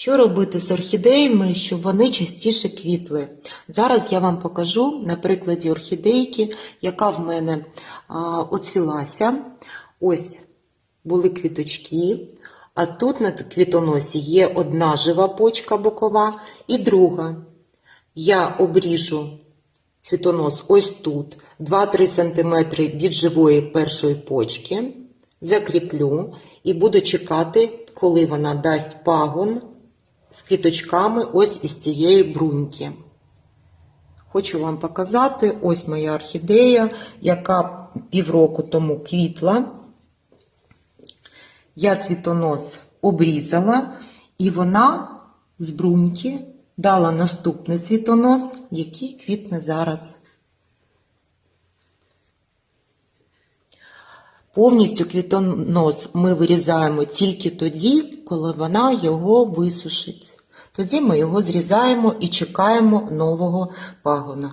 Що робити з орхідеями, щоб вони частіше квітли? Зараз я вам покажу на прикладі орхідейки, яка в мене а, оцвілася. Ось були квіточки, а тут на квітоносі є одна жива почка бокова і друга. Я обріжу цвітонос ось тут, 2-3 см від живої першої почки, закріплю і буду чекати, коли вона дасть пагон з квіточками ось із цієї бруньки. Хочу вам показати ось моя орхідея, яка півроку тому квітла. Я цвітонос обрізала, і вона з бруньки дала наступний цвітонос, який квітне зараз. Повністю квітонос ми вирізаємо тільки тоді, коли вона його висушить. Тоді ми його зрізаємо і чекаємо нового пагона.